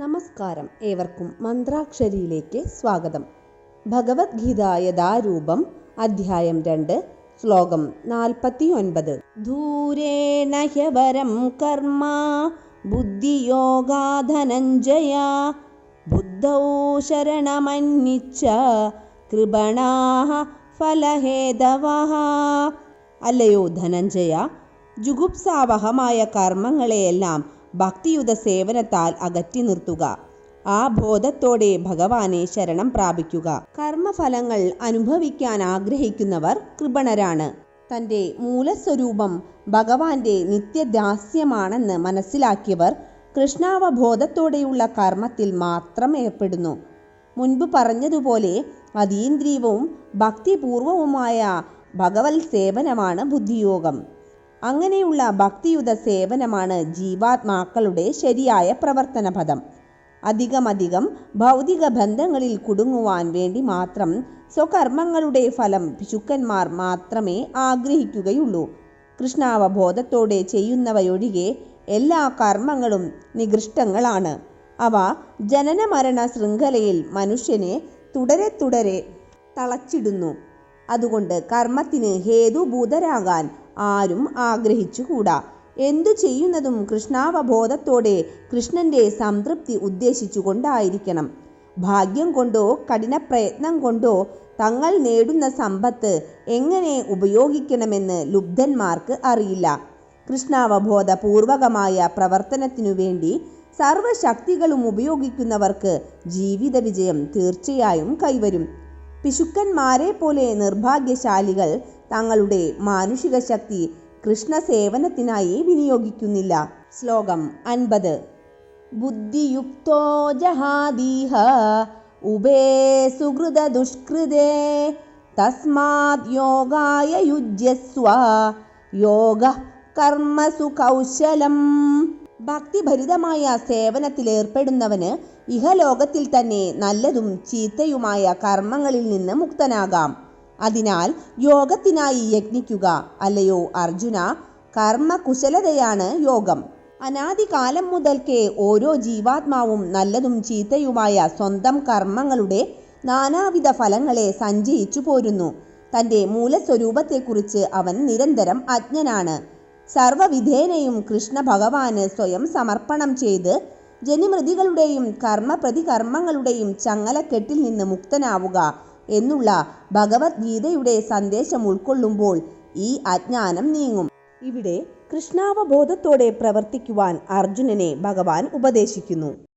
നമസ്കാരം. ഏവർക്കും മന്ത്രാക്ഷരിയിലേക്ക് സ്വാഗതം. ഭഗവത്ഗീത യഥാരൂപം അധ്യായം രണ്ട് ശ്ലോകം നാൽപ്പത്തി ഒൻപത് ദൂരേണ ഹ്യവരം കർമ്മ ബുദ്ധിയോഗാധനഞ്ജയ. ബുദ്ധൗ ശരണമന്വിച്ച കൃപണാഹ ഫലഹേതവ അല്ലയോ ധനഞ്ജയ ജുഗുപ്സാവഹമായ കർമ്മങ്ങളെയെല്ലാം ഭക്തിയുത സേവനത്താൽ അകറ്റി നിർത്തുക. ആ ബോധത്തോടെ ഭഗവാനെ ശരണം പ്രാപിക്കുക. കർമ്മഫലങ്ങൾ അനുഭവിക്കാൻ ആഗ്രഹിക്കുന്നവർ കൃപണരാണ്. തന്റെ മൂലസ്വരൂപം ഭഗവാന്റെ നിത്യദാസ്യമാണെന്ന് മനസ്സിലാക്കിയവർ കൃഷ്ണാവബോധത്തോടെയുള്ള കർമ്മത്തിൽ മാത്രം ഏർപ്പെടുന്നു. മുൻപ് പറഞ്ഞതുപോലെ അതീന്ദ്രിയവും ഭക്തിപൂർവവുമായ ഭഗവത് സേവനമാണ് ബുദ്ധിയോഗം. അങ്ങനെയുള്ള ഭക്തിയുത സേവനമാണ് ജീവാത്മാക്കളുടെ ശരിയായ പ്രവർത്തന പദം അധികമധികം ഭൗതിക ബന്ധങ്ങളിൽ കുടുങ്ങുവാൻ വേണ്ടി മാത്രം സ്വകർമ്മങ്ങളുടെ ഫലം പിശുക്കന്മാർ മാത്രമേ ആഗ്രഹിക്കുകയുള്ളൂ. കൃഷ്ണാവബോധത്തോടെ ചെയ്യുന്നവയൊഴികെ എല്ലാ കർമ്മങ്ങളും നികൃഷ്ടങ്ങളാണ്. അവ ജനനമരണ ശൃംഖലയിൽ മനുഷ്യനെ തുടരെ തുടരെ തളച്ചിടുന്നു. അതുകൊണ്ട് കർമ്മത്തിന് ഹേതുഭൂതരാകാൻ ആരും ആഗ്രഹിച്ചുകൂടാ. എന്തു ചെയ്യുന്നതും കൃഷ്ണാവബോധത്തോടെ കൃഷ്ണന്റെ സംതൃപ്തി ഉദ്ദേശിച്ചുകൊണ്ടായിരിക്കണം. ഭാഗ്യം കൊണ്ടോ കഠിനപ്രയത്നം കൊണ്ടോ തങ്ങൾ നേടുന്ന സമ്പത്ത് എങ്ങനെ ഉപയോഗിക്കണമെന്ന് ലുബ്ധന്മാർക്ക് അറിയില്ല. കൃഷ്ണാവബോധപൂർവകമായ പ്രവർത്തനത്തിനു വേണ്ടി സർവശക്തികളും ഉപയോഗിക്കുന്നവർക്ക് ജീവിത വിജയം തീർച്ചയായും കൈവരും. പിശുക്കന്മാരെ പോലെ നിർഭാഗ്യശാലികൾ തങ്ങളുടെ മാനുഷിക ശക്തി കൃഷ്ണ സേവനത്തിനായി വിനിയോഗിക്കുന്നില്ല. ശ്ലോകം അൻപത്. ബുദ്ധിയുക്തോ ജഹാദീഹ ഉഭേ സുഹൃത ദുഷ്കൃതേ തസ്മാത് യോഗായ യുജ്യസ്വ യോഗ കർമ്മസു കൗശലം ഭക്തിഭരിതമായ സേവനത്തിലേർപ്പെടുന്നവന് ഇഹലോകത്തിൽ തന്നെ നല്ലതും ചീത്തയുമായ കർമ്മങ്ങളിൽ നിന്ന് മുക്തനാകാം. അതിനാൽ യോഗത്തിനായി യജ്ഞിക്കുക. അല്ലയോ അർജുന കർമ്മകുശലതയാണ് യോഗം. അനാദികാലം മുതൽക്കേ ഓരോ ജീവാത്മാവും നല്ലതും ചീത്തയുമായ സ്വന്തം കർമ്മങ്ങളുടെ നാനാവിധ ഫലങ്ങളെ സഞ്ചയിച്ചു പോരുന്നു. തന്റെ മൂലസ്വരൂപത്തെക്കുറിച്ച് അവൻ നിരന്തരം അജ്ഞനാണ്. സർവവിധേനയും കൃഷ്ണ ഭഗവാന് സ്വയം സമർപ്പണം ചെയ്ത് ജനിമൃതികളുടെയും കർമ്മ പ്രതികർമ്മങ്ങളുടെയും ചങ്ങലക്കെട്ടിൽ നിന്ന് മുക്തനാവുക. എന്നുള്ള ഭഗവത്ഗീതയുടെ സന്ദേശം ഉൾക്കൊള്ളുമ്പോൾ ഈ അജ്ഞാനം നീങ്ങും. ഇവിടെ കൃഷ്ണാവബോധത്തോടെ പ്രവർത്തിക്കുവാൻ അർജുനനെ ഭഗവാൻ ഉപദേശിക്കുന്നു.